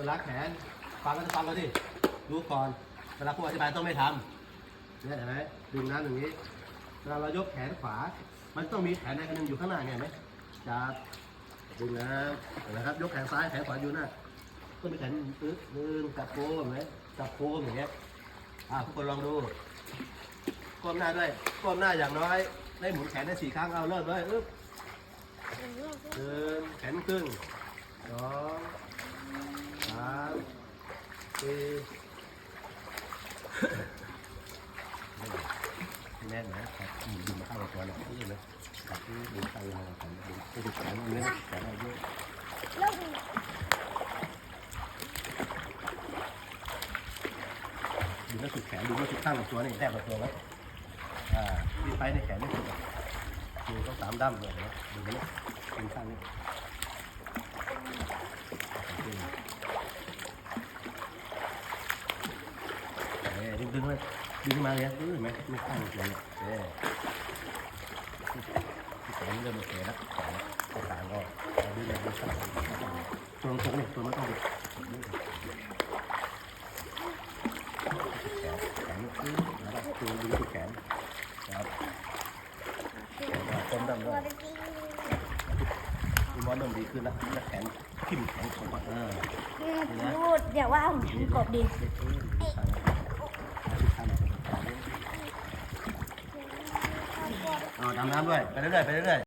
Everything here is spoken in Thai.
เวลาแขนฟังก็จะฟังก็ดิดูก่อน เวลาครูอธิบายต้องไม่ทำเนี่ยเห็นไหมดึงน้ำอย่างนี้ เวลาเรายกแขนขวา มันต้องมีแขนใดอันหนึงอยู่ข้างหน้าเนี่ยเห็นไหมจับดึงน้ำเห็นไหมครับ ยกแขนซ้ายแขนขวาอยู่หน้าต้องมีแขนปึ๊บดึงจับโค้งเห็นไหมจับโค้งอย่างเงี้ยอ่าทุกคนลองดูก้มหน้าด้วยก้มหน้าอย่างน้อย ได้หมุนแขนได้สี่ครั้งเอาเริ่มเลยอึ๊บเดินแขนครึ่งสองสามสี่ แน่นนะครับดึงมาเข้าตัวเนี่ยนี่เลยครับที่ดึงข้ามาแขนดึงไปดึงแขนนี่แขนอะไรเยอะดึงแล้วสุดแขนดึงแล้วสุดข้างลำตัวนี่แทบลำตัวไว้อ่าที่ไปในแขนนี่สุดดูต้องสามด้ามเลยนะดูนี่ดึงข้างนี้ เอ้ย ดึงดึงเลยดึงมาเลยดึงเห็นไหมไม่ข้างเลยเนี่ยเอ้ยที่แขนเริ่มโอเคแล้วแขนกระสานก็เอาดึงเลยดึงข้างตัวตรงนี่ตัวไม่ต้องดึงแขนแขนนี่แล้วก็ตัวดึงที่แขนนะครับต้มดำด้วยคุณบอลเริ่มดีขึ้นแล้วแล้วแขนทิ่มแขนของมันเออพูดอย่าว่าผมกบดี เอาดำน้ำด้วย ไปเรื่อยๆไปเรื่อยๆ